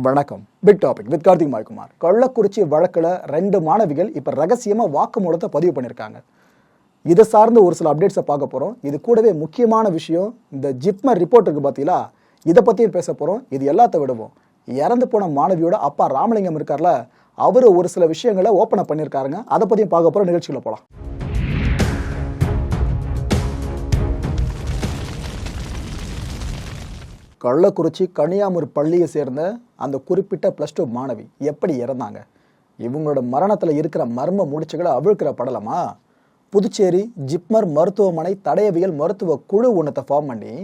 வணக்கம். Big topic with Karthik Maikumar Kallakurichi வழக்கில் ரெண்டு மாணவிகள் இப்போ ரகசியமாக வாக்குமூலத்தை பதிவு பண்ணியிருக்காங்க இதை சார்ந்த ஒரு சில அப்டேட்ஸை பார்க்க போகிறோம் இது கூடவே முக்கியமான விஷயம் இந்த ஜிப்மர் ரிப்போர்ட்டுக்கு பார்த்தீங்களா இதை பற்றியும் பேச போகிறோம் இது எல்லாத்த விடுவோம். இறந்து போன மாணவியோட அப்பா ராமலிங்கம் இருக்கார்ல அவர் ஒரு சில விஷயங்களை ஓப்பன் பண்ணியிருக்காருங்க அதை பற்றியும் பார்க்க போகிறோம் நிகழ்ச்சிகளை போகலாம் கள்ளக்குறிச்சி கனியாமூர் பள்ளியை சேர்ந்த அந்த குறிப்பிட்ட ப்ளஸ் டூ மாணவி எப்படி இறந்தாங்க? இவங்களோட மரணத்தில் இருக்கிற மர்ம முடிச்சுகளை அவிழ்க்கிற படலமா? புதுச்சேரி ஜிப்மர் மருத்துவமனை தடயவியல் மருத்துவ குழு ஒன்றத்தை ஃபார்ம் பண்ணி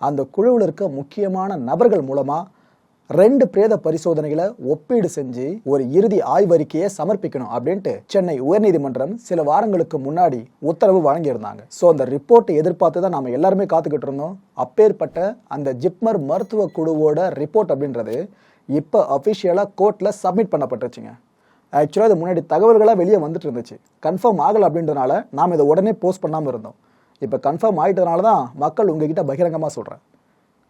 அந்த குழுவில் இருக்க முக்கியமான நபர்கள் மூலமாக ரெண்டு பிரேத பரிசோதனைகளை ஒப்பீடு செஞ்சு ஒரு இறுதி ஆய்வறிக்கையை சமர்ப்பிக்கணும் அப்படின்ட்டு சென்னை உயர்நீதிமன்றம் சில வாரங்களுக்கு முன்னாடி உத்தரவு வழங்கியிருந்தாங்க. ஸோ அந்த ரிப்போர்ட்டை எதிர்பார்த்து தான் நாம எல்லாருமே காத்துக்கிட்டு இருந்தோம். அப்பேற்பட்ட அந்த ஜிப்மர் மருத்துவ குழுவோட ரிப்போர்ட் அப்படின்றது இப்போ அஃபிஷியலாக கோர்ட்டில் சப்மிட் பண்ணப்பட்டுருச்சுங்க. ஆக்சுவலாக இது முன்னாடி தகவல்களாக வெளியே வந்துட்டு இருந்துச்சு. கன்ஃபார்ம் ஆகலை அப்படின்றனால நாம் இதை உடனே போஸ்ட் பண்ணாமல் இருந்தோம். இப்போ கன்ஃபார்ம் ஆகிட்டதுனால தான் மக்கள் உங்ககிட்ட பகிரங்கமாக சொல்கிறேன்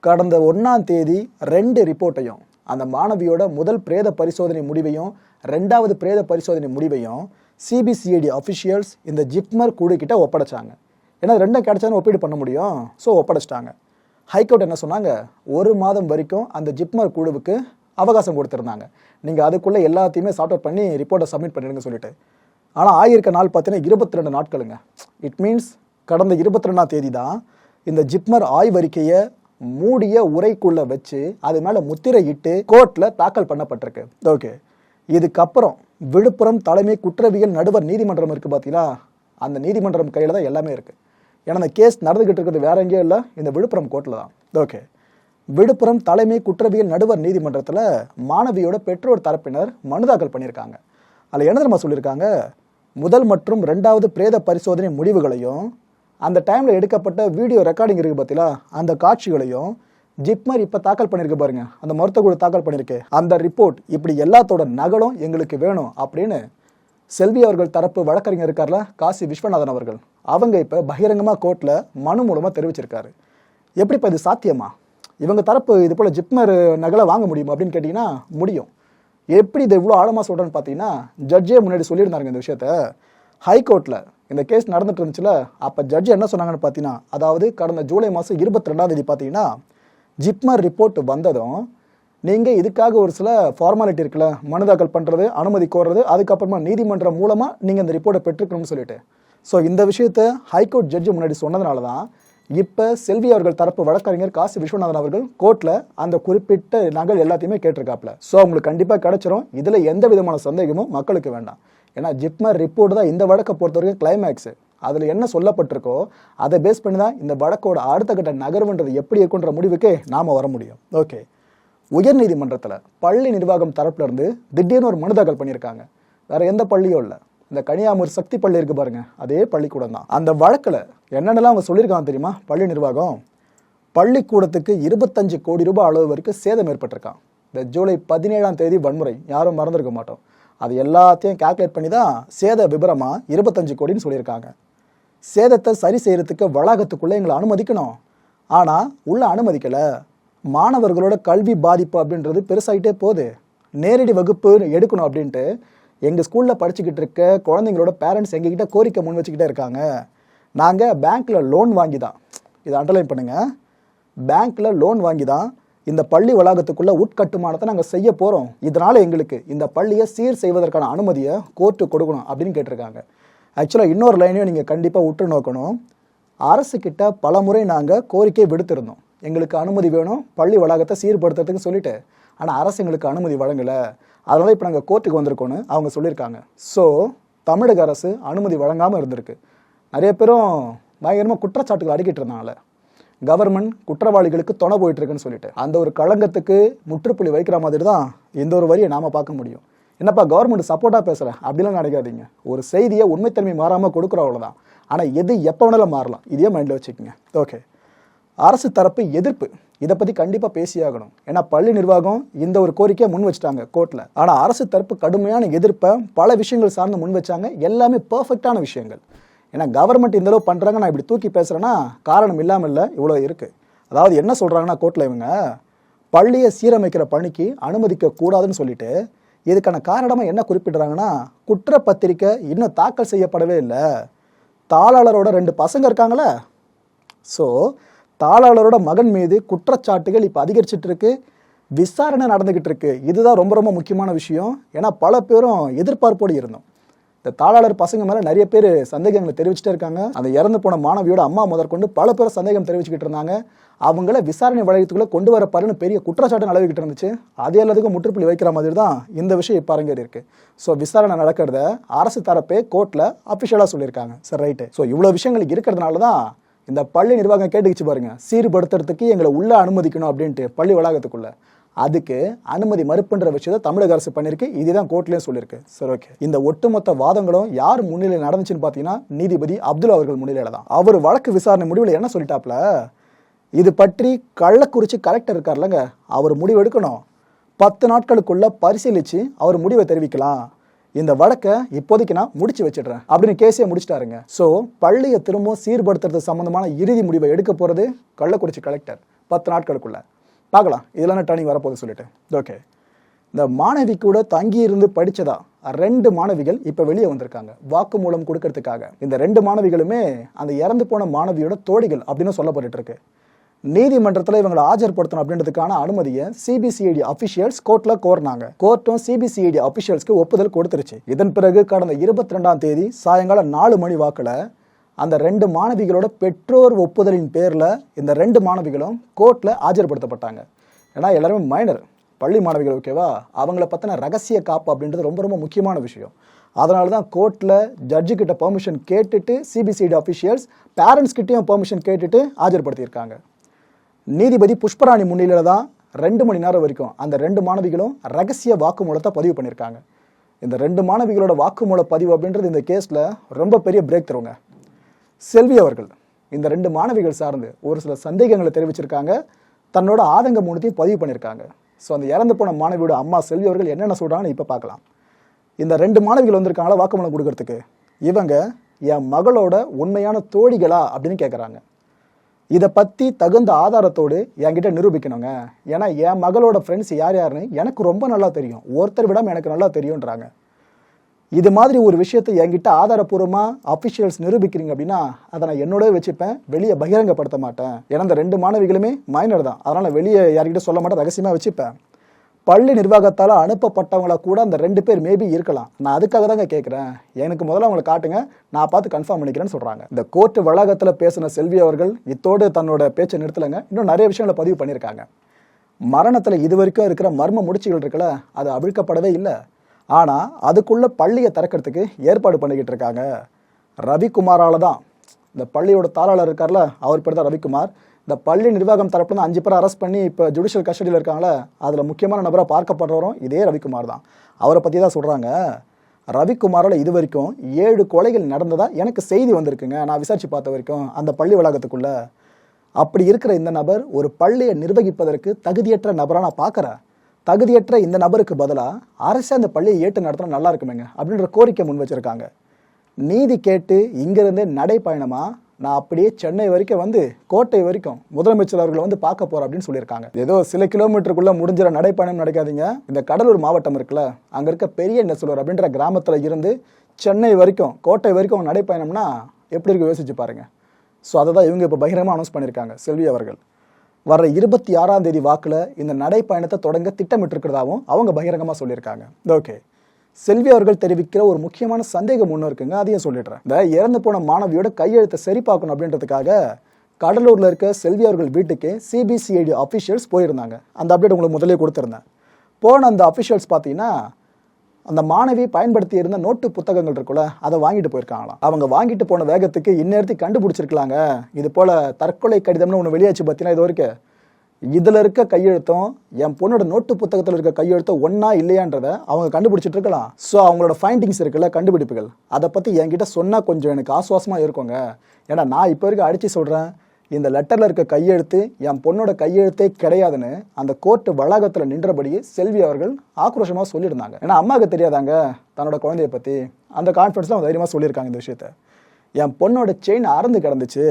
கடந்த ஒன்றாம் தேதி ரெண்டு ரிப்போர்ட்டையும் அந்த மாணவியோட முதல் பிரேத பரிசோதனை முடிவையும் ரெண்டாவது பிரேத பரிசோதனை முடிவையும் சிபிசிஐடி அஃபிஷியல்ஸ் இந்த ஜிப்மர் குழு ஒப்படைச்சாங்க. ஏன்னா ரெண்டும் கிடைச்சாலும் ஒப்பீடு பண்ண முடியும். ஸோ ஒப்படைச்சிட்டாங்க. ஹைகோர்ட் என்ன சொன்னாங்க? ஒரு மாதம் வரைக்கும் அந்த ஜிப்மர் குழுவுக்கு அவகாசம் கொடுத்துருந்தாங்க. நீங்கள் அதுக்குள்ளே எல்லாத்தையுமே சார்ட் அவுட் பண்ணி ரிப்போர்ட்டை சப்மிட் பண்ணிடுங்க சொல்லிட்டு. ஆனால் ஆயிருக்க நாள் பார்த்தீங்கன்னா இருபத்தி ரெண்டு நாட்களுங்க. இட் மீன்ஸ் கடந்த இருபத்தி ரெண்டாம் தேதி தான் இந்த ஜிப்மர் ஆய்வறிக்கையை மூடிய உரைக்குள்ள வச்சு அது மேலே முத்திரையிட்டு கோர்ட்ல தாக்கல் பண்ணப்பட்டிருக்கு. ஓகே. இதுக்கப்புறம் விழுப்புரம் தலைமை குற்றவியல் நடுவர் நீதிமன்றம் இருக்கு பாத்தீங்களா? அந்த நீதிமன்றம் கையில் தான் எல்லாமே இருக்கு. ஏன்னா அந்த கேஸ் நடந்துகிட்டு இருக்கிறது வேற எங்கேயும் இல்லை. இந்த விழுப்புரம் கோர்ட்டில் தான். ஓகே. விழுப்புரம் தலைமை குற்றவியல் நடுவர் நீதிமன்றத்தில் மாணவியோட பெற்றோர் தரப்பினர் மனு தாக்கல் பண்ணியிருக்காங்க. அதில் என்ன தெரியுமா சொல்லியிருக்காங்க? முதல் மற்றும் ரெண்டாவது பிரேத பரிசோதனை முடிவுகளையும் அந்த டைமில் எடுக்கப்பட்ட வீடியோ ரெக்கார்டிங் இருக்குது பார்த்தீங்களா அந்த காட்சிகளையும் ஜிப்மர் இப்போ தாக்கல் பண்ணியிருக்கு பாருங்க. அந்த மருத்துவ குழு தாக்கல் பண்ணியிருக்கு அந்த ரிப்போர்ட் இப்படி எல்லாத்தோட நகலும் எங்களுக்கு வேணும் அப்படின்னு செல்வி அவர்கள் தரப்பு வழக்கறிஞர் இருக்கார்ல காசி விஸ்வநாதன் அவர்கள். அவங்க இப்போ பகிரங்கமாக கோர்ட்டில் மனு மூலமாக தெரிவிச்சிருக்காரு. எப்படி இப்போ இது சாத்தியமா? இவங்க தரப்பு இது போல் ஜிப்மர் நகலை வாங்க முடியுமா அப்படின்னு கேட்டிங்கன்னா முடியும். எப்படி இதை இவ்வளோ ஆழமாக சொல்கிறேன்னு பார்த்தீங்கன்னா ஜட்ஜே முன்னாடி சொல்லியிருந்தாருங்க இந்த விஷயத்த. ஹைகோர்ட்டில் இந்த கேஸ் நடந்துட்டு இருந்துச்சுல அப்போ ஜட்ஜ் என்ன சொன்னாங்கன்னு பார்த்தீங்கன்னா அதாவது கடந்த ஜூலை மாதம் இருபத்தி ரெண்டாம் தேதி பார்த்தீங்கன்னா ஜிப்மர் ரிப்போர்ட் வந்ததும் நீங்கள் இதுக்காக ஒரு சில ஃபார்மாலிட்டி இருக்குல்ல மனு தாக்கல் பண்ணுறது அனுமதி கோர்றது அதுக்கப்புறமா நீதிமன்றம் மூலமாக நீங்கள் இந்த ரிப்போர்ட்டை பெற்றுக்கணும்னு சொல்லிட்டு. ஸோ இந்த விஷயத்த ஹைகோர்ட் ஜட்ஜு முன்னாடி சொன்னதுனால தான் இப்போ செல்வி அவர்கள் தரப்பு வழக்கறிஞர் காசி விஸ்வநாதன் அவர்கள் கோர்ட்டில் அந்த குறிப்பிட்ட நகல் எல்லாத்தையுமே கேட்டிருக்காப்ல ஸோ அவங்களுக்கு கண்டிப்பாக கிடைச்சிரும். இதில் எந்த விதமான சந்தேகமும் மக்களுக்கு வேண்டாம். ஏன்னா ஜிப்மர் ரிப்போர்ட் தான் இந்த வழக்கை பொறுத்த வரைக்கும் கிளைமேக்ஸு அதில் என்ன சொல்லப்பட்டிருக்கோ அதை பேஸ் பண்ணி தான் இந்த வழக்கோட அடுத்த கட்ட நகர்வுன்றது எப்படி இருக்குன்ற முடிவுக்கு நாம் வர முடியும். ஓகே உயர்நீதிமன்றத்தில் பள்ளி நிர்வாகம் தரப்புலேருந்து திடீர்னு ஒரு மனு தாக்கல் பண்ணியிருக்காங்க. வேறு எந்த பள்ளியும் இல்லை. இந்த கனியாமூர் சக்தி பள்ளி இருக்குது பாருங்கள் அதே பள்ளிக்கூடம் தான். அந்த வழக்கில் என்னென்னலாம் அவங்க சொல்லியிருக்காங்க தெரியுமா? பள்ளி நிர்வாகம் பள்ளிக்கூடத்துக்கு இருபத்தஞ்சு கோடி ரூபாய் அளவு வரைக்கும் சேதம் ஏற்பட்டிருக்கான். இந்த ஜூலை பதினேழாம் தேதி வன்முறை. யாரும் மறந்துருக்க மாட்டோம். அது எல்லாத்தையும் கால்குலேட் பண்ணி தான் சேத விபரமாக இருபத்தஞ்சு கோடின்னு சொல்லியிருக்காங்க. சேதத்தை சரி செய்கிறதுக்கு வளாகத்துக்குள்ளே எங்களை அனுமதிக்கணும். ஆனால் உள்ள அனுமதிக்கலை. மாணவர்களோட கல்வி பாதிப்பு அப்படின்றது பெருசாயிட்டே போகுது. நேரடி வகுப்பு எடுக்கணும் அப்படின்ட்டு எங்கள் ஸ்கூலில் படிச்சுக்கிட்டு இருக்க குழந்தைங்களோட பேரண்ட்ஸ் எங்ககிட்ட கோரிக்கை முன் வச்சுக்கிட்டே இருக்காங்க. நாங்கள் பேங்க்கில் லோன் வாங்கி தான் இதை அண்டர்லைன் பண்ணுங்கள் பேங்க்கில் லோன் வாங்கி தான் இந்த பள்ளி வளாகத்துக்குள்ள உட்கட்டுமானத்தை நாங்கள் செய்ய போகிறோம் இதனால் எங்களுக்கு இந்த பள்ளியை சீர் செய்வதற்கான அனுமதியை கோர்ட்டு கொடுக்கணும் அப்படின்னு கேட்டிருக்காங்க. ஆக்சுவலாக இன்னொரு லைனையும் நீங்கள் கண்டிப்பாக உற்று நோக்கணும். அரசுக்கிட்ட பல முறை நாங்கள் கோரிக்கை விடுத்திருந்தோம். எங்களுக்கு அனுமதி வேணும் பள்ளி வளாகத்தை சீர்படுத்துறதுக்கு சொல்லிட்டு. ஆனால் அரசு எங்களுக்கு அனுமதி வழங்கலை. அதனால் இப்போ நாங்கள் கோர்ட்டுக்கு வந்திருக்கோன்னு அவங்க சொல்லியிருக்காங்க. ஸோ தமிழக அரசு அனுமதி வழங்காமல் இருந்திருக்கு. நிறைய பேரும் பயங்கரமாக குற்றச்சாட்டுகள் அடிக்கிட்டு இருந்தாங்களே கவர்மெண்ட் குற்றவாளிகளுக்கு துணை போயிட்டு இருக்குன்னு சொல்லிட்டு அந்த ஒரு களங்கத்துக்கு முற்றுப்புள்ளி வைக்கிற மாதிரி தான் இந்த ஒரு வரியை நாம பார்க்க முடியும். என்னப்பா கவர்மெண்ட் சப்போர்ட்டாக பேசுகிறேன் அப்படிலாம் நினைக்காதீங்க. ஒரு செய்தியை உண்மைத்தன்மை மாறாமல் கொடுக்குறோம் அவ்வளோதான் ஆனால் எது எப்போ வேணாலும் மாறலாம். இதையே மைண்டில் வச்சுக்கோங்க. ஓகே அரசு தரப்பு எதிர்ப்பு. இதை பற்றி கண்டிப்பாக பேசியாகணும். ஏன்னா பள்ளி நிர்வாகம் இந்த ஒரு கோரிக்கையை முன் வச்சுட்டாங்க கோர்ட்டில் ஆனால் அரசு தரப்பு கடுமையான எதிர்ப்பை பல விஷயங்கள் சார்ந்து முன் வச்சாங்க. எல்லாமே பர்ஃபெக்டான விஷயங்கள். ஏன்னா கவர்மெண்ட் இந்தளவு பண்ணுறாங்க நான் இப்படி தூக்கி பேசுகிறேன்னா காரணம் இல்லாமல் இல்லை இவ்வளோ இருக்குது அதாவது என்ன சொல்கிறாங்கன்னா கோர்ட்டில் இவங்க பள்ளியை சீரமைக்கிற பணிக்கு அனுமதிக்க கூடாதுன்னு சொல்லிட்டு இதுக்கான காரணமாக என்ன குறிப்பிடுறாங்கன்னா குற்றப்பத்திரிக்கை இன்னும் தாக்கல் செய்யப்படவே இல்லை. தாளாளரோட ரெண்டு பசங்க இருக்காங்களே. ஸோ தாளாளரோட மகன் மீது குற்றச்சாட்டுகள் இப்போ அதிகரிச்சிட்டு இருக்கு. விசாரணை நடந்துக்கிட்டு இருக்கு. இதுதான் ரொம்ப ரொம்ப முக்கியமான விஷயம். ஏன்னா பல பேரும் எதிர்பார்ப்போடு இருந்தோம். இந்த தாளாளர் பசங்க மேலே நிறைய பேர் சந்தேகங்களை தெரிவிச்சுட்டே இருக்காங்க. அந்த இறந்து போன மாணவியோட அம்மா முதற்கொண்டு பல பேர் சந்தேகம் தெரிவிச்சுக்கிட்டு இருந்தாங்க. அவங்கள விசாரணை வளையத்துக்குள்ளே கொண்டு வர பாருன்னு பெரிய குற்றச்சாட்டு நிலவிக்கிட்டு இருந்துச்சு. அது எல்லாத்துக்கும் முற்றுப்புள்ளி வைக்கிற மாதிரி தான் இந்த விஷயம் இப்போ அரங்கேறி இருக்கு. ஸோ விசாரணை நடக்கிறத அரசு தரப்பே கோர்ட்டில் அஃபிஷியலாக சொல்லியிருக்காங்க. சார் ரைட்டு ஸோ இவ்வளோ விஷயங்கள் இருக்கிறதுனால தான் இந்த பள்ளி நிர்வாகம் கேட்டுக்கிச்சு பாருங்க. சீர்படுத்துறதுக்கு எங்களை உள்ள அனுமதிக்கணும் அப்படின்ட்டு பள்ளி வளாகத்துக்குள்ள. அதுக்கு அனுமதி மறுப்புன்ற விஷயத்தை தமிழக அரசு பண்ணியிருக்கு. இதுதான் கோர்ட்லேயும் சொல்லியிருக்கு. சரி ஓகே இந்த ஒட்டுமொத்த வாதங்களும் யார் முன்னிலையில் நடந்துச்சுன்னு பார்த்தீங்கன்னா நீதிபதி அப்துல் அவர்கள் முன்னிலையில தான். அவர் வழக்கு விசாரணை முடிவில் என்ன சொல்லிட்டாப்ல இது பற்றி கள்ளக்குறிச்சி கலெக்டர் இருக்கார்லங்க. அவர் முடிவு எடுக்கணும். பத்து நாட்களுக்குள்ள பரிசீலித்து அவர் முடிவை தெரிவிக்கலாம். இந்த வழக்கை இப்போதைக்கு நான் முடிச்சு வச்சிடுறேன். அப்படின்னு கேஸே முடிச்சிட்டாருங்க. ஸோ பள்ளியை திரும்பவும் சீர்படுத்துறது சம்பந்தமான இறுதி முடிவை எடுக்க போகிறது கள்ளக்குறிச்சி கலெக்டர். பத்து நாட்களுக்குள்ள. பார்க்கலாம். இதெல்லாம் டர்னிங் வரப்போகுது சொல்லிட்டு. ஓகே இந்த மாணவி கூட தங்கி இருந்து படிச்சதா? ரெண்டு மாணவிகள் இப்போ வெளியே வந்திருக்காங்க. வாக்குமூலம் கொடுக்கறதுக்காக. இந்த ரெண்டு மாணவிகளுமே அந்த இறந்து போன மாணவியோட தோழிகள் அப்படின்னு சொல்லப்பட்டு இருக்கு நீதிமன்றத்தில் இவங்களை ஆஜர்படுத்தணும் அப்படின்றதுக்கான அனுமதியை சிபிசிஐடி அபிஷியல்ஸ் கோர்ட்ல கோரினாங்க. கோர்ட்டும் சிபிசிஐடி அபிஷியல்ஸ்க்கு ஒப்புதல் கொடுத்துருச்சு. இதன் பிறகு கடந்த இருபத்தி ரெண்டாம் தேதி சாயங்காலம் நாலு மணி வாக்கில் அந்த ரெண்டு மாணவிகளோட பெற்றோர் ஒப்புதலின் பேரில் இந்த ரெண்டு மாணவிகளும் கோர்ட்டில் ஆஜர்படுத்தப்பட்டாங்க. ஏன்னா எல்லாருமே மைனர் பள்ளி மாணவிகள் ஓகேவா அவங்கள பற்றின ரகசிய காப்பு அப்படின்றது ரொம்ப ரொம்ப முக்கியமான விஷயம். அதனால தான் கோர்ட்டில் ஜட்ஜு கிட்ட பெர்மிஷன் கேட்டுட்டு சிபிசிடி அஃபிஷியல்ஸ் பேரண்ட்ஸ் கிட்டேயும் பெர்மிஷன் கேட்டுட்டு ஆஜர்படுத்தியிருக்காங்க. நீதிபதி புஷ்பராணி முன்னிலையில் தான் ரெண்டு மணி நேரம் வரைக்கும் அந்த ரெண்டு மாணவிகளும் ரகசிய வாக்குமூலத்தை பதிவு பண்ணியிருக்காங்க. இந்த ரெண்டு மாணவிகளோட வாக்குமூல பதிவு அப்படின்றது இந்த கேஸில் ரொம்ப பெரிய பிரேக் தருவங்க செல்வி அவர்கள் இந்த ரெண்டு மாணவிகள் சார்ந்து ஒரு சில சந்தேகங்களை தெரிவிச்சிருக்காங்க. தன்னோட ஆதங்க மூணத்தையும் பதிவு பண்ணியிருக்காங்க ஸோ அந்த இறந்து போன மாணவியோட அம்மா செல்வி அவர்கள் என்னென்ன சொல்கிறாங்கன்னு இப்போ பார்க்கலாம். இந்த ரெண்டு மாணவிகள் வந்திருக்காங்களா வாக்குமூலம் கொடுக்கறதுக்கு? இவங்க என் மகளோட உண்மையான தோழிகளா? அப்படின்னு கேட்குறாங்க இதை பற்றி தகுந்த ஆதாரத்தோடு என்கிட்ட நிரூபிக்கணுங்க. ஏன்னா என் மகளோட ஃப்ரெண்ட்ஸ் யார் யாருன்னு எனக்கு ரொம்ப நல்லா தெரியும். ஒருத்தர் விடாமல் எனக்கு நல்லா தெரியுன்றாங்க இது மாதிரி ஒரு விஷயத்தை என்கிட்ட ஆதாரப்பூர்வமாக அஃபிஷியல்ஸ் நிரூபிக்கிறீங்க அப்படின்னா அதை நான் என்னோட வச்சுப்பேன். வெளியே பகிரங்கப்படுத்த மாட்டேன். ஏன்னா இந்த ரெண்டு மாணவிகளுமே மைனர் தான். அதனால் வெளியே யார்கிட்ட சொல்ல மாட்டேன் ரகசியமாக வச்சுப்பேன். பள்ளி நிர்வாகத்தால் அனுப்பப்பட்டவங்கள கூட அந்த ரெண்டு பேர் மேபி இருக்கலாம். நான் அதுக்காக தாங்க கேட்குறேன் எனக்கு முதல்ல அவங்களை காட்டுங்க. நான் பார்த்து கன்ஃபார்ம் பண்ணிக்கிறேன்னு சொல்கிறாங்க இந்த கோர்ட் வளாகத்தில் பேசின செல்வி அவர்கள் இத்தோடு தன்னோட பேச்சை நிறுத்தலைங்க. இன்னும் நிறைய விஷயங்களை பதிவு பண்ணியிருக்காங்க. மரணத்தில் இது வரைக்கும் இருக்கிற மர்ம முடிச்சுகள் இருக்குல்ல அது அவிழ்க்கப்படவே இல்லை. ஆனால் அதுக்குள்ளே பள்ளியை திறக்கிறதுக்கு ஏற்பாடு பண்ணிக்கிட்டு இருக்காங்க. ரவிக்குமாரால் தான். இந்த பள்ளியோட தாளாளர் இருக்கார்ல அவர் பேர் தான் ரவிக்குமார். இந்த பள்ளி நிர்வாகம் தரப்புல அஞ்சு பேரை அரெஸ்ட் பண்ணி இப்போ ஜுடிஷியல் கஸ்டடியில் இருக்காங்களே அதில் முக்கியமான நபராக பார்க்கப்படுறவரும் இதே ரவிக்குமார் தான். அவரை பற்றி தான் சொல்கிறாங்க ரவிக்குமாரோட இது வரைக்கும் ஏழு கொலைகள் நடந்ததாக எனக்கு செய்தி வந்திருக்குங்க. நான் விசாரித்து பார்த்த வரைக்கும் அந்த பள்ளி வளாகத்துக்குள்ளே. அப்படி இருக்கிற இந்த நபர் ஒரு பள்ளியை நிர்வகிப்பதற்கு தகுதியற்ற நபராக நான் பார்க்குறேன். தகுதியற்ற இந்த நபருக்கு பதிலாக அரசு அந்த பள்ளியை ஏற்று நடத்தினா நல்லா இருக்குமேங்க அப்படின்ற கோரிக்கை முன் வச்சிருக்காங்க. நீதி கேட்டு இங்கிருந்தே நடைப்பயணமாக நான் அப்படியே சென்னை வரைக்கும் வந்து கோட்டை வரைக்கும் முதலமைச்சர் அவர்களை வந்து பார்க்க போகிறேன் அப்படின்னு சொல்லியிருக்காங்க. ஏதோ சில கிலோமீட்டருக்குள்ளே முடிஞ்சிட நடைப்பயணம் நடக்காதீங்க. இந்த கடலூர் மாவட்டம் இருக்குல்ல அங்கே இருக்க பெரிய நெசலூர் அப்படின்ற கிராமத்தில் இருந்து சென்னை வரைக்கும் கோட்டை வரைக்கும் நடைப்பயணம்னா எப்படி இருக்கு யோசிச்சு பாருங்க. ஸோ அதை தான் இவங்க இப்போ பகிரமாக அனௌன்ஸ் பண்ணியிருக்காங்க செல்வி அவர்கள். வர இருபத்தி ஆறாம் தேதி வாக்கில் இந்த நடைப்பயணத்தை தொடங்க திட்டமிட்டிருக்கிறதாவும் அவங்க பகிரங்கமாக சொல்லியிருக்காங்க. ஓகே. செல்வி அவர்கள் தெரிவிக்கிற ஒரு முக்கியமான சந்தேகம் ஒன்று இருக்குங்க. அதையும் சொல்லிடுறேன். இந்த இறந்து போன மாணவியோட கையெழுத்தை சரி பார்க்கணும் அப்படின்றதுக்காக கடலூரில் இருக்க செல்வி அவர்கள் வீட்டுக்கு சிபிசிஐடி அஃபிஷியல்ஸ் போயிருந்தாங்க. அந்த அப்டேட் உங்களுக்கு முதலே கொடுத்துருந்தேன். போன அந்த அஃபிஷியல்ஸ் பார்த்தீங்கன்னா அந்த மாணவி பயன்படுத்தி இருந்த நோட்டு புத்தகங்கள் இருக்குல்ல அதை வாங்கிட்டு போயிருக்காங்களாம். அவங்க வாங்கிட்டு போன வேகத்துக்கு இந்நேரத்துக்கு கண்டுபிடிச்சிருக்கலாங்க. இது போல தற்கொலை கடிதம்னு ஒன்று வெளியாச்சு பார்த்தீங்கன்னா இது வரைக்கும்? இதில் இருக்க கையெழுத்தும் என் பொண்ணோட நோட்டு புத்தகத்தில் இருக்க கையெழுத்தும் ஒன்றா இல்லையான்றதை அவங்க கண்டுபிடிச்சிட்டு இருக்கலாம். ஸோ அவங்களோட ஃபைண்டிங்ஸ் இருக்குல்ல கண்டுபிடிப்புகள். அதை பற்றி என்கிட்ட சொன்னால் கொஞ்சம் எனக்கு ஆசுவாசமாக இருக்குங்க. ஏன்னா நான் இப்போ வரைக்கும் அடித்து சொல்கிறேன் இந்த லெட்டரில் இருக்க கையெழுத்து என் பொண்ணோட கையெழுத்தே கிடையாதுன்னு அந்த கோர்ட்டு வளாகத்தில் நின்றபடியே செல்வி அவர்கள் ஆக்ரோஷமாக சொல்லியிருந்தாங்க. ஏன்னா அம்மாவுக்கு தெரியாதாங்க தன்னோட குழந்தைய பற்றி அந்த கான்ஃபிடன்ஸில் அவங்க தைரியமாக சொல்லியிருக்காங்க இந்த விஷயத்த. என் பொண்ணோட செயின் அறந்து கிடந்துச்சு.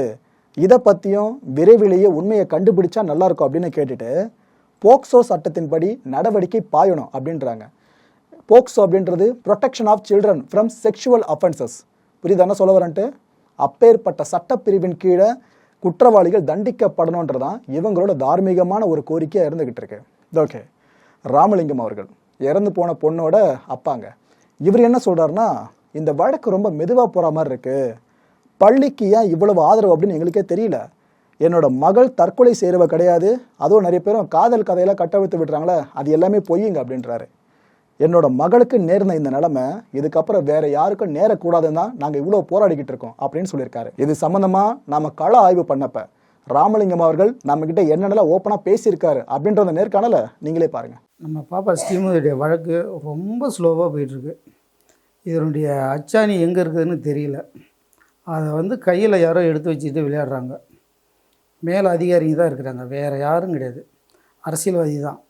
இதை பற்றியும் விரைவிலேயே உண்மையை கண்டுபிடிச்சா நல்லாயிருக்கும் அப்படின்னு கேட்டுட்டு போக்சோ சட்டத்தின்படி நடவடிக்கை பாயணும் அப்படின்றாங்க. போக்சோ அப்படின்றது protection of children from sexual offences புரியுது என்ன சொல்ல வரேன்ட்டு? அப்பேற்பட்ட சட்டப்பிரிவின் கீழே குற்றவாளிகள் தண்டிக்கப்படணுன்றதான் இவங்களோட தார்மீகமான ஒரு கோரிக்கையாக இருந்துகிட்டு இருக்கு. ஓகே ராமலிங்கம் அவர்கள் இறந்து போன பொண்ணோட அப்பாங்க. இவர் என்ன சொல்கிறாருன்னா இந்த வழக்கு ரொம்ப மெதுவாக போகிற மாதிரி இருக்கு. பள்ளிக்கு ஏன் இவ்வளவு ஆதரவு அப்படின்னு எங்களுக்கே தெரியல. என்னோட மகள் தற்கொலை செய்கிறவ கிடையாது. அதுவும் நிறைய பேரும் காதல் கதையெல்லாம் கட்டவிழ்த்து விடுறாங்களே அது எல்லாமே பொய்யுங்க அப்படின்றாரு. என்னோட மகளுக்கு நேர்ந்த இந்த நிலைமை இதுக்கப்புறம் வேற யாருக்கும் நேரக்கூடாதுன்னு தான் நாங்கள் இவ்வளோ போராடிக்கிட்டு இருக்கோம் அப்படின்னு சொல்லியிருக்காரு. இது சம்மந்தமாக நாம கள ஆய்வு பண்ணப்ப ராமலிங்கம் அவர்கள் நம்ம கிட்ட என்னென்னலாம் ஓப்பனாக பேசியிருக்காரு அப்படின்றத நேர்காணல நீங்களே பாருங்க. நம்ம பாப்பா ஸ்ரீமதியுடைய வழக்கு ரொம்ப ஸ்லோவாக போயிட்டுருக்கு. இதனுடைய அச்சாணி எங்கே இருக்குதுன்னு தெரியல. அதை வந்து கையில் யாரோ எடுத்து வச்சுட்டு விளையாடுறாங்க. மேல் அதிகாரிங்க தான் இருக்கிறாங்க. வேறு யாரும் கிடையாது. அரசியல்வாதி தான்.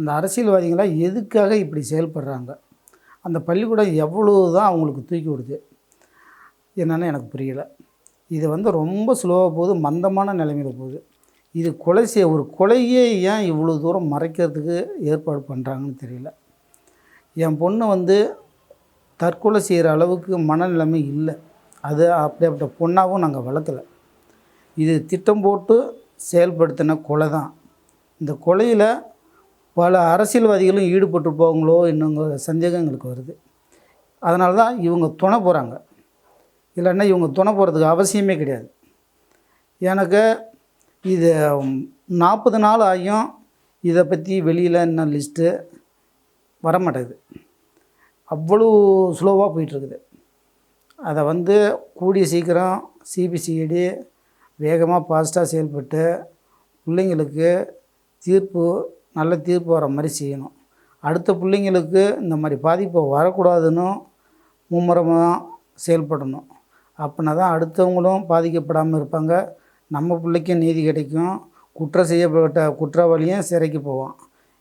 அந்த அரசியல்வாதிகளாக எதுக்காக இப்படி செயல்படுறாங்க? அந்த பள்ளிக்கூடம் எவ்வளோ தான் அவங்களுக்கு தூக்கி விடுது என்னென்னு எனக்கு புரியலை. இது வந்து ரொம்ப ஸ்லோவாக போகுது மந்தமான நிலைமையில் போகுது. இது கொலை செய்ய ஒரு கொலையே ஏன் இவ்வளோ தூரம் மறைக்கிறதுக்கு ஏற்பாடு பண்ணுறாங்கன்னு தெரியல. என் பொண்ணு வந்து தற்கொலை செய்கிற அளவுக்கு மனநிலைமை இல்லை. அது அப்படிப்பட்ட பொண்ணாகவும் நாங்கள் வளர்க்கலை. இது திட்டம் போட்டு செயல்படுத்தின கொலை தான். இந்த கொலையில் பல அரசியல்வாதிகளும் ஈடுபட்டு போவாங்களோ என்னங்கிற சந்தேகம் எங்களுக்கு வருது. அதனால தான் இவங்க துணை போகிறாங்க இல்லைன்னா இவங்க துணை போகிறதுக்கு அவசியமே கிடையாது. எனக்கு இது நாற்பது நாள் ஆகியும் இதை பற்றி வெளியில் என்ன லிஸ்ட்டு வரமாட்டேங்குது. அவ்வளோ ஸ்லோவாக போயிட்டுருக்குது. அதை வந்து கூடிய சீக்கிரம் சிபிசிஐடி வேகமாக ஃபாஸ்ட்டாக செயல்பட்டு பிள்ளைங்களுக்கு தீர்ப்பு நல்ல தீர்ப்பு வர மாதிரி செய்யணும். அடுத்த பிள்ளைங்களுக்கு இந்த மாதிரி பாதிப்பு வரக்கூடாதுன்னு மும்முரமாக செயல்படணும். அப்படின்னா தான் அடுத்தவங்களும் பாதிக்கப்படாமல் இருப்பாங்க. நம்ம பிள்ளைக்கும் நீதி கிடைக்கும். குற்றம் செய்யப்பட்ட குற்றவாளியும் சிறைக்கு போவான்.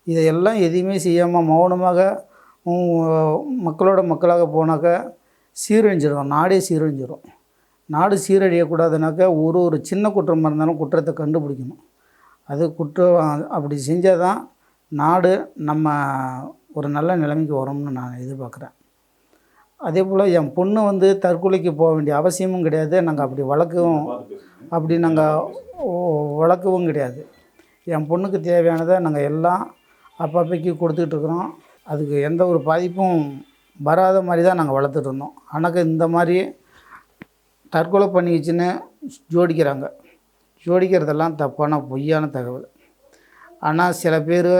இதையெல்லாம் எதையுமே செய்யாமல் மௌனமாக மக்களோட மக்களாக போனாக்க சீரழிஞ்சிடும் நாடே சீரழிஞ்சிடும் நாடு சீரழியக்கூடாதுனாக்கா ஒரு ஒரு சின்ன குற்றமாக இருந்தாலும் குற்றத்தை கண்டுபிடிக்கணும். அது குற்றம் அப்படி செஞ்சால் தான் நாடு நம்ம ஒரு நல்ல நிலைமைக்கு வரும்னு நான் எதிர்பார்க்குறேன். அதே போல் என் பொண்ணு வந்து தற்கொலைக்கு போக வேண்டிய அவசியமும் கிடையாது. நாங்கள் அப்படி வளர்க்கவும் அப்படி நாங்கள் வளர்க்கவும் கிடையாது. என் பொண்ணுக்கு தேவையானதை நாங்கள் எல்லாம் அப்பப்பைக்கு கொடுத்துக்கிட்டு இருக்கிறோம். அதுக்கு எந்த ஒரு பாதிப்பும் வராத மாதிரி தான் நாங்கள் வளர்த்துட்டு இருந்தோம். ஆனால் இந்த மாதிரி தற்கொலை பண்ணிக்கிச்சுன்னு ஜோடிக்கிறாங்க. ஜோடிக்கிறதெல்லாம் தப்பான பொய்யான தகவல். ஆனால் சில பேர்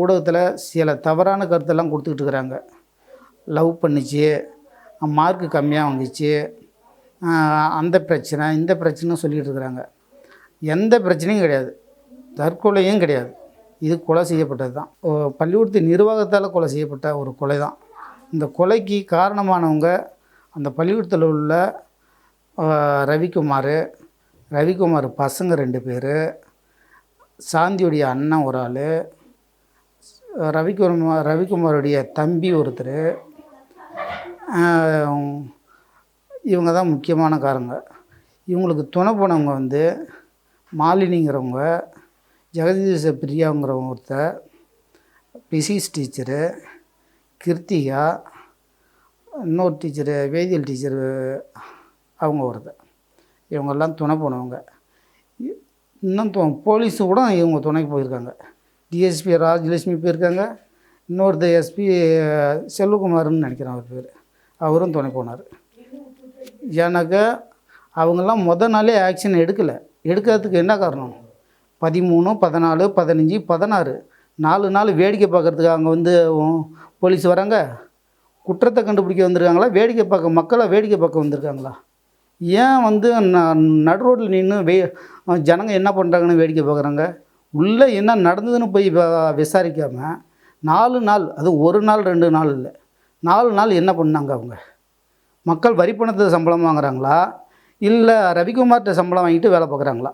ஊடகத்தில் சில தவறான கருத்தெல்லாம் கொடுத்துக்கிட்டு இருக்கிறாங்க. லவ் பண்ணிச்சு மார்க்கு கம்மியாக வாங்கிச்சு அந்த பிரச்சனை இந்த பிரச்சனை சொல்லிகிட்டு இருக்கிறாங்க. எந்த பிரச்சனையும் கிடையாது. தற்கொலையும் கிடையாது. இது கொலை செய்யப்பட்டது தான். பள்ளிக்கூடத்து நிர்வாகத்தால் கொலை செய்யப்பட்ட ஒரு கொலை தான். இந்த கொலைக்கு காரணமானவங்க அந்த பள்ளிக்கூடத்தில் உள்ள ரவிக்குமார் ரவிக்குமார் பசங்க ரெண்டு பேர் சாந்தியுடைய அண்ணன் ஒரு ஆள் ரவிக்குமார் ரவிக்குமாருடைய தம்பி ஒருத்தர் இவங்க தான் முக்கியமான காரங்க. இவங்களுக்கு துணை போனவங்க வந்து மாலினிங்கிறவங்க ஜெகதீச பிரியாங்கிறவங்க ஒருத்தர் பிசிக்ஸ் டீச்சரு கிருத்திகா இன்னொரு டீச்சரு வேதியியல் டீச்சரு அவங்க ஒருத்தர். இவங்கெல்லாம் துணை போனவங்க. இன்னும் போலீஸு கூட இவங்க துணைக்கு போயிருக்காங்க. டிஎஸ்பி ராஜலட்சுமி போயிருக்காங்க. இன்னொருத்தர் எஸ்பி செல்வகுமார்னு நினைக்கிறேன் அவர் பேர். அவரும் துணை போனார். எனக்கு அவங்கெல்லாம் முத நாளே ஆக்ஷன் எடுக்கலை. எடுக்கிறதுக்கு என்ன காரணம்? பதிமூணு பதினாலு பதினஞ்சு பதினாறு. நாலு நாள் வேடிக்கை பார்க்கறதுக்கு அங்கே வந்து போலீஸ் வராங்க. குற்றத்தை கண்டுபிடிக்க வந்திருக்காங்களா? வேடிக்கை பார்க்க மக்களை வேடிக்கை பார்க்க வந்திருக்காங்களா? ஏன் வந்து ந நடு ரோட்டில் நின்று வே ஜனங்க என்ன பண்ணுறாங்கன்னு வேடிக்கை பார்க்குறாங்க உள்ளே என்ன நடந்ததுன்னு போய் விசாரிக்காமல் நாலு நாள் அது ஒரு நாள் ரெண்டு நாள் இல்லை. நாலு நாள் என்ன பண்ணாங்க அவங்க? மக்கள் வரி பணத்தை சம்பளம் வாங்குறாங்களா? இல்லை ரவிக்குமார்கிட்ட சம்பளம் வாங்கிட்டு வேலை பார்க்குறாங்களா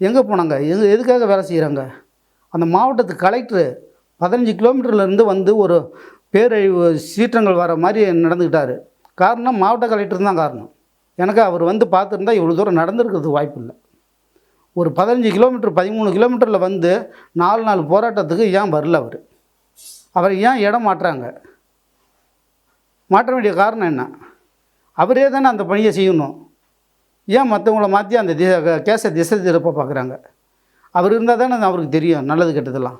எங்கே போனாங்க? எது எதுக்காக வேலை செய்கிறாங்க அந்த மாவட்டத்து கலெக்டரு பதினஞ்சு கிலோமீட்டர்லேருந்து வந்து ஒரு பேரழிவு சீற்றங்கள் வர மாதிரி நடந்துக்கிட்டாரு காரணம் மாவட்ட கலெக்டர் தான் காரணம். எனக்கு அவர் வந்து பார்த்துருந்தா இவ்வளோ தூரம் நடந்திருக்கிறது வாய்ப்பு இல்லை. ஒரு பதினஞ்சு கிலோமீட்டர் பதிமூணு கிலோமீட்டரில் வந்து நாலு நாலு போராட்டத்துக்கு ஏன் வரல அவர்? அவர் ஏன் இடம் மாட்டுறாங்க மாற்ற வேண்டிய காரணம் என்ன? அவரே தானே அந்த பணியை செய்யணும். ஏன் மற்றவங்கள மாற்றி அந்த தி கேஸை திசை திருப்ப பார்க்குறாங்க அவர் இருந்தால் தானே அவருக்கு தெரியும் நல்லது கெட்டதெல்லாம்.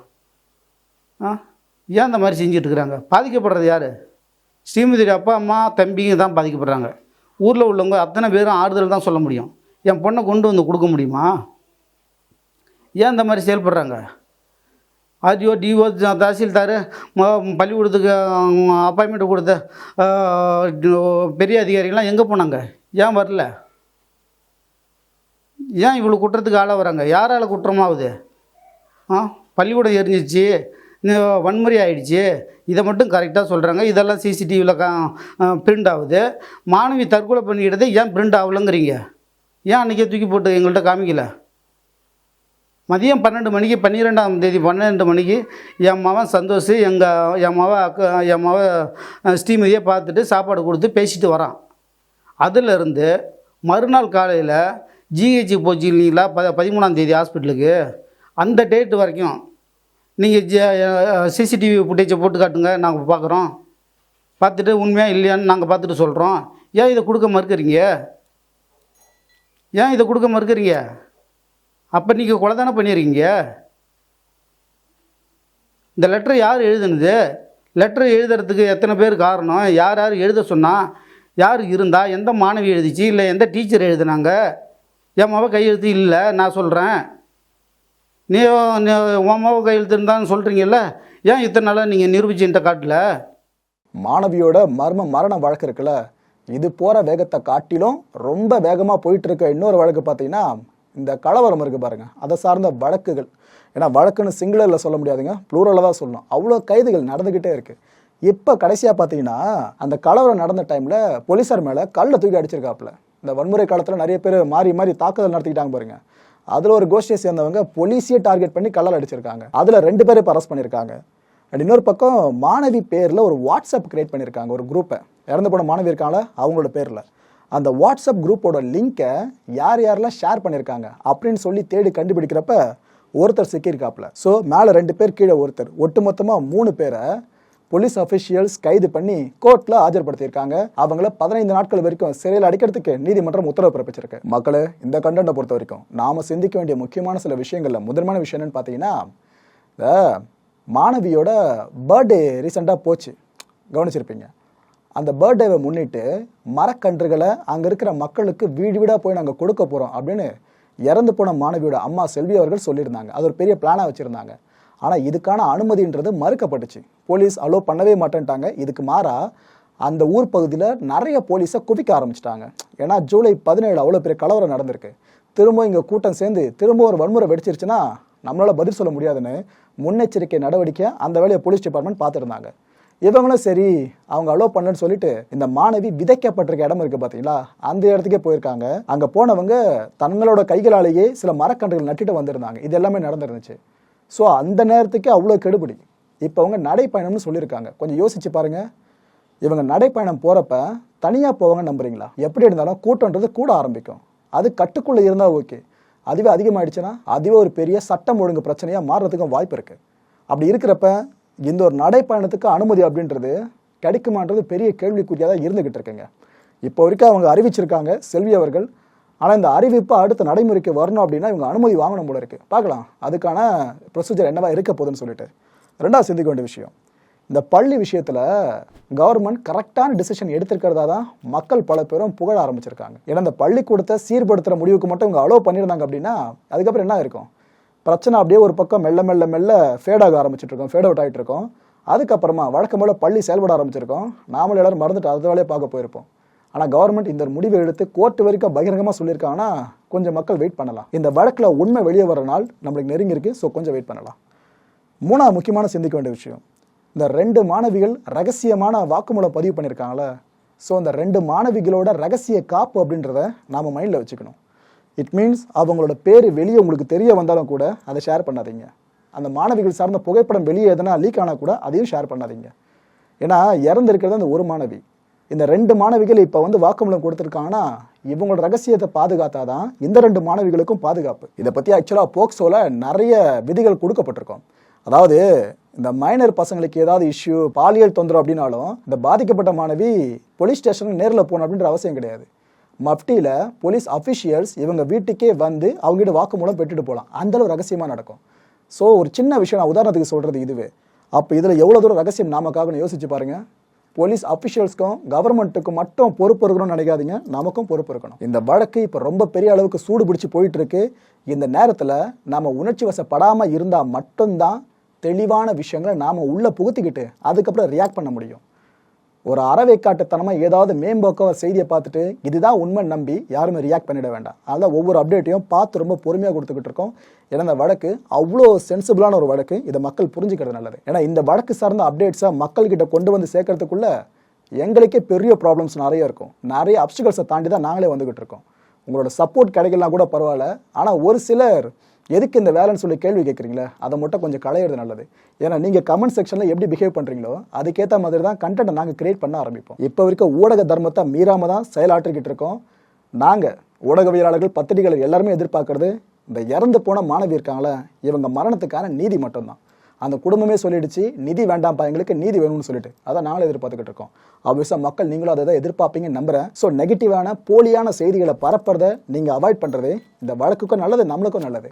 ஆ? ஏன் அந்த மாதிரி செஞ்சிட்ருக்குறாங்க பாதிக்கப்படுறது யார்? ஸ்ரீமதி அப்பா அம்மா தம்பிங்க தான் பாதிக்கப்படுறாங்க. ஊரில் உள்ளவங்க அத்தனை பேரும் ஆறுதல் தான் சொல்ல முடியும். என் பொண்ணை கொண்டு வந்து கொடுக்க முடியுமா? ஏன் இந்த மாதிரி செயல்படுறாங்க? ஆர்டிஓ டிஓ தாசில்தார் பள்ளிக்கூடத்துக்கு அப்பாயின்மெண்ட் கொடுத்த பெரிய அதிகாரிகள்லாம் எங்கே போனாங்க? ஏன் வரல? ஏன் இவ்வளோ குற்றத்துக்கு ஆளாக வராங்க யாரால் குற்றமாகுது ஆ பள்ளிக்கூடம் எரிஞ்சிச்சு. வன்முறை ஆயிடுச்சு. இதை மட்டும் கரெக்டாக சொல்கிறாங்க இதெல்லாம் சிசிடிவியில் கா பிரிண்ட் ஆகுது. மாணவி தற்கொலை பண்ணிக்கிட்டது ஏன் பிரிண்ட் ஆகலைங்கிறீங்க? ஏன் அன்றைக்கே தூக்கி போட்டு எங்கள்கிட்ட காமிக்கல? மதியம் பன்னெண்டு மணிக்கு பன்னிரெண்டாம் தேதி பன்னெண்டு மணிக்கு என் மவன் சந்தோஷ் எங்கள் என் மவ அக்கா என் மவ ஸ்ரீமதியை பார்த்துட்டு சாப்பாடு கொடுத்து பேசிட்டு வரான். அதிலிருந்து மறுநாள் காலையில் ஜிஹெச் போச்சு இல்லைங்களா ப பதிமூணாம் தேதி ஹாஸ்பிட்டலுக்கு அந்த டேட்டு வரைக்கும் நீங்கள் ஜ சிசிடிவி ஃபுட்டேஜை போட்டு காட்டுங்க நாங்கள் பார்க்குறோம் பார்த்துட்டு உண்மையாக இல்லையான்னு நாங்கள் பார்த்துட்டு சொல்கிறோம் ஏன் இதை கொடுக்க மறுக்கிறீங்க? ஏன் இதை கொடுக்க மறுக்கிறீங்க? அப்போ நீங்கள் கொலை தானே பண்ணியிருக்கீங்க இந்த லெட்டரை யார் எழுதுனது? லெட்டர் எழுதுறதுக்கு எத்தனை பேர் காரணம்? யார் யார் எழுத சொன்னால் யார் இருந்தால் எந்த மாணவி எழுதிச்சு இல்லை எந்த டீச்சர் எழுதுனாங்க? என் மாவ கையெழுத்து இல்லை நான் சொல்கிறேன் நீ உன் மாவு கையெழுத்துன்னு இருந்தான்னு சொல்கிறீங்கல்ல ஏன் இத்தனை நாளாக நீங்கள் நிரூபிச்சுட்ட காட்டல? மாணவியோட மர்ம மரண வழக்கு இருக்குல்ல இது போகிற வேகத்தை காட்டிலும் ரொம்ப வேகமாக போயிட்டு இருக்க இன்னொரு வழக்கு பார்த்தீங்கன்னா இந்த கலவரம் இருக்குது பாருங்கள் அதை சார்ந்த வழக்குகள். ஏன்னா வழக்குன்னு சிங்கிளரில் சொல்ல முடியாதுங்க ப்ளூரலில் தான் சொல்லணும். அவ்வளோ கைதுகள் நடந்துக்கிட்டே இருக்குது இப்போ கடைசியாக பார்த்தீங்கன்னா அந்த கலவரம் நடந்த டைமில் போலீஸார் மேலே கல்லை தூக்கி அடிச்சிருக்காப்புல. இந்த வன்முறை காலத்தில் நிறைய பேர் மாறி மாறி தாக்குதல் நடத்திக்கிட்டாங்க பாருங்கள் அதில் ஒரு கோஷ்டியை சேர்ந்தவங்க போலீஸையே டார்கெட் பண்ணி கல்லால் அடிச்சிருக்காங்க. அதில் ரெண்டு பேரை இப்போ அரெஸ்ட் பண்ணியிருக்காங்க அண்ட் இன்னொரு பக்கம் மாணவி பேரில் ஒரு வாட்ஸ்அப் கிரியேட் பண்ணியிருக்காங்க ஒரு குரூப்பை இறந்து போன மாணவி இருக்காங்கள அவங்களோட பேரில். அந்த வாட்ஸ்அப் குரூப்போட லிங்கை யார் யாரெல்லாம் ஷேர் பண்ணியிருக்காங்க அப்படின்னு சொல்லி தேடி கண்டுபிடிக்கிறப்ப ஒருத்தர் சிக்கியிருக்காப்புல. ஸோ மேலே ரெண்டு பேர் கீழே ஒருத்தர். ஒட்டுமொத்தமாக மூணு பேரை போலீஸ் அபிஷியல்ஸ் கைது பண்ணி கோர்ட்டில் ஆஜர்படுத்தியிருக்காங்க. அவங்கள பதினைந்து நாட்கள் வரைக்கும் சிறையில் அடைக்கிறதுக்கு நீதிமன்றம் உத்தரவு பிறப்பிச்சிருக்கு. மக்களே இந்த கண்டென்ட்டை பொறுத்த வரைக்கும் நாம சிந்திக்க வேண்டிய முக்கியமான சில விஷயங்கள்ல முதன்மையான விஷயம் என்னன்னு பார்த்தீங்கன்னா இந்த மாணவியோட பர்த்டே ரீசெண்டாக போச்சு. கவனிச்சிருப்பீங்க. அந்த பர்த்டேவை முன்னிட்டு மரக்கன்றுகளை அங்கே இருக்கிற மக்களுக்கு வீடு வீடாக போய் நாங்கள் கொடுக்க போகிறோம் அப்படின்னு இறந்து போன மாணவியோட அம்மா செல்வி அவர்கள் சொல்லியிருந்தாங்க. அது ஒரு பெரிய பிளானாக வச்சுருந்தாங்க. ஆனால் இதுக்கான அனுமதின்றது மறுக்கப்பட்டுச்சு. போலீஸ் அலோ பண்ணவே மாட்டேன்ட்டாங்க. இதுக்கு மாறாக அந்த ஊர் பகுதியில் நிறைய போலீஸை குவிக்க ஆரம்பிச்சிட்டாங்க. ஏன்னா ஜூலை பதினேழு அவ்வளோ பெரிய கலவரம் நடந்திருக்கு. திரும்ப இங்கே கூட்டம் சேர்ந்து திரும்ப ஒரு வன்முறை வெடிச்சிருச்சுன்னா நம்மளால் பதில் சொல்ல முடியாதுன்னு முன்னெச்சரிக்கை நடவடிக்கை அந்த வேலையை போலீஸ் டிபார்ட்மெண்ட் பார்த்துருந்தாங்க. இவங்களும் சரி அவங்க அலோவ் பண்ணலன்னு சொல்லிட்டு இந்த மாணவி விதைக்கப்பட்டிருக்க இடம் இருக்கு பார்த்தீங்களா அந்த இடத்துக்கே போயிருக்காங்க. அங்கே போனவங்க தங்களோட கைகளாலேயே சில மரக்கன்றுகள் நட்டுட்டு வந்திருந்தாங்க. இது எல்லாமே நடந்துருந்துச்சு. ஸோ அந்த நேரத்துக்கு அவ்வளோ கெடுபடி. இப்போ அவங்க நடைப்பயணம்னு சொல்லியிருக்காங்க. கொஞ்சம் யோசிச்சு பாருங்க. இவங்க நடைப்பயணம் போகிறப்ப தனியாக போவாங்க நம்புறீங்களா? எப்படி இருந்தாலும் கூட்டம்ன்றது கூட ஆரம்பிக்கும். அது கட்டுக்குள்ளே இருந்தால் ஓகே. அதுவே அதிகமாகிடுச்சுன்னா அதுவே ஒரு பெரிய சட்டம் ஒழுங்கு பிரச்சனையாக மாறுறதுக்கும் வாய்ப்பு இருக்குது அப்படி இருக்கிறப்ப இந்த ஒரு நடைப்பயணத்துக்கு அனுமதி அப்படின்றது கிடைக்குமான்றது பெரிய கேள்விக்குறியாக தான் இருந்துக்கிட்டு இருக்குங்க. இப்போ வரைக்கும் அவங்க அறிவிச்சிருக்காங்க செல்வி அவர்கள் ஆனால் இந்த அறிவிப்பு அடுத்த நடைமுறைக்கு வரணும் அப்படின்னா இவங்க அனுமதி வாங்கணும் போல இருக்கு. பார்க்கலாம். அதுக்கான ப்ரொசீஜர் என்னவா இருக்க போகுதுன்னு சொல்லிட்டு. ரெண்டாவது சிந்திக்க வேண்டிய விஷயம். இந்த பள்ளி விஷயத்தில் கவர்மெண்ட் கரெக்டான டிசிஷன் எடுத்திருக்கிறதா தான் மக்கள் பல பேரும் புகழ ஆரம்பிச்சிருக்காங்க. ஏன்னா இந்த பள்ளிக்கூடத்தை சீர்படுத்துகிற முடிவுக்கு மட்டும் இவங்க அலோவ் பண்ணியிருந்தாங்க அப்படின்னா அதுக்கப்புறம் என்ன இருக்கும் பிரச்சனை அப்படியே ஒரு பக்கம் மெல்ல மெல்ல மெல்ல ஃபேட் ஆக இருக்கோம் ஃபேட் அவுட் ஆகிட்டு இருக்கோம் அதுக்கப்புறமா வழக்கம் போல் பள்ளி செயல்பட ஆரம்பிச்சிருக்கோம். நாமளும் எல்லாரும் மறந்துட்டு அது வேலையை பார்க்க போயிருப்போம். ஆனால் கவர்மெண்ட் இந்த முடிவை எடுத்து கோர்ட் வரைக்கும் பகிரங்கமாக சொல்லியிருக்காங்கன்னா கொஞ்சம் மக்கள் வெயிட் பண்ணலாம். இந்த வழக்கில் உண்மை வெளியே வர நாள் நம்மளுக்கு நெருங்கி இருக்கு ஸோ கொஞ்சம் வெயிட் பண்ணலாம். மூணாவது முக்கியமான சிந்திக்க வேண்டிய விஷயம் இந்த ரெண்டு மாணவிகள் ரகசியமான வாக்குமூலம் பதிவு பண்ணியிருக்காங்களே ஸோ இந்த ரெண்டு மாணவிகளோட ரகசிய காப்பு அப்படின்றத நாம மைண்டில் வச்சுக்கணும். இட் மீன்ஸ் அவங்களோட பேர் வெளியே உங்களுக்கு தெரிய வந்தாலும் கூட அதை ஷேர் பண்ணாதீங்க. அந்த மாணவிகள் சார்ந்த புகைப்படம் வெளியே எதனா லீக் ஆனால் கூட அதையும் ஷேர் பண்ணாதீங்க. ஏன்னா இறந்துருக்கிறது அந்த ஒரு மாணவி. இந்த ரெண்டு மாணவிகள் இப்போ வந்து வாக்குமூலம் கொடுத்துருக்காங்கன்னா இவங்களோட ரகசியத்தை பாதுகாத்தாதான் இந்த ரெண்டு மாணவிகளுக்கும் பாதுகாப்பு. இதை பத்தி ஆக்சுவலா போக்சோல நிறைய விதிகள் கொடுக்கப்பட்டிருக்கும். அதாவது இந்த மைனர் பசங்களுக்கு ஏதாவது இஷ்யூ பாலியல் தொந்தரவு அப்படின்னாலும் இந்த பாதிக்கப்பட்ட மாணவி போலீஸ் ஸ்டேஷனுக்கு நேரில் போகணும் அப்படின்ற அவசியம் கிடையாது. மப்டியில் போலீஸ் அஃபிஷியல்ஸ் இவங்க வீட்டுக்கே வந்து அவங்ககிட்ட வாக்குமூலம் பெற்றுட்டு போகலாம். அந்தளவு ரகசியமாக நடக்கும். ஸோ ஒரு சின்ன விஷயம் நான் உதாரணத்துக்கு சொல்கிறது இதுவே. அப்போ இதில் எவ்வளோ தூரம் ரகசியம் நாமக்காகன்னு யோசிச்சு பாருங்கள் போலீஸ் அஃபிஷியல்ஸ்க்கும் கவர்மெண்ட்டுக்கும் மட்டும் பொறுப்பு இருக்கணும்னு நினைக்காதீங்க. நமக்கும் பொறுப்பு இருக்கணும் இந்த வழக்கு இப்போ ரொம்ப பெரிய அளவுக்கு சூடு பிடிச்சி போயிட்டு இருக்கு இந்த நேரத்தில் நம்ம உணர்ச்சி வசப்படாமல் இருந்தால் மட்டும்தான் தெளிவான விஷயங்களை நாம் உள்ளே புகுத்திக்கிட்டு அதுக்கப்புறம் ரியாக்ட் பண்ண முடியும். ஒரு அறவைக்காட்டுத்தனமாக ஏதாவது மேம்போக்க ஒரு செய்தியை பார்த்துட்டு இதுதான் உண்மை நம்பி யாருமே ரியாக்ட் பண்ணிட வேண்டாம். அதான் ஒவ்வொரு அப்டேட்டையும் பார்த்து ரொம்ப பொறுமையாக கொடுத்துக்கிட்டு இருக்கோம். ஏன்னா இந்த வழக்கு அவ்வளோ சென்சிபிளான ஒரு வழக்கு இதை மக்கள் புரிஞ்சுக்கிறது நல்லது. ஏன்னா இந்த வழக்கு சார்ந்த அப்டேட்ஸை மக்கள்கிட்ட கொண்டு வந்து சேர்க்கறதுக்குள்ள எங்களுக்கே பெரிய ப்ராப்ளம்ஸ் நிறைய இருக்கும். நிறைய அப்டிகல்ஸை தாண்டி தான் நாங்களே வந்துக்கிட்டு இருக்கோம். உங்களோட சப்போர்ட் கிடைக்கலாம் கூட பரவாயில்ல. ஆனால் ஒரு சிலர் எதுக்கு இந்த வேலைன்னு சொல்லி கேள்வி கேட்குறீங்களே? அதை மட்டும் கொஞ்சம் களையிறது நல்லது. ஏன்னா நீங்கள் கமெண்ட் செக்ஷனில் எப்படி பிஹேவ் பண்ணுறீங்களோ அதுக்கேற்ற மாதிரி தான் கண்டென்ட் நாங்கள் கிரியேட் பண்ண ஆரம்பிப்போம். இப்போ வரைக்கும் ஊடக தர்மத்தை மீறாமல் தான் செயலாற்றிக்கிட்டு இருக்கோம். நாங்கள் ஊடகவியலாளர்கள் பத்திரிகைகள் எல்லாருமே எதிர்பார்க்கறது இந்த இறந்து போன மாணவி இருக்காங்களே இவங்க மரணத்துக்கான நீதி மட்டும்தான். அந்த குடும்பமே சொல்லிடுச்சு நிதி வேண்டாம்ப்பா எங்களுக்கு நீதி வேணும்னு சொல்லிட்டு. அதான் நாங்களும் எதிர்பார்த்துக்கிட்டு இருக்கோம். ஆப்வியஸாக மக்கள் நீங்களும் அதை தான் எதிர்பார்ப்பீங்கன்னு நம்புறேன். ஸோ நெகட்டிவான போலியான செய்திகளை பரப்புறதை நீங்கள் அவாய்ட் பண்ணுறது இந்த வழக்குக்கும் நல்லது நம்மளுக்கும் நல்லது.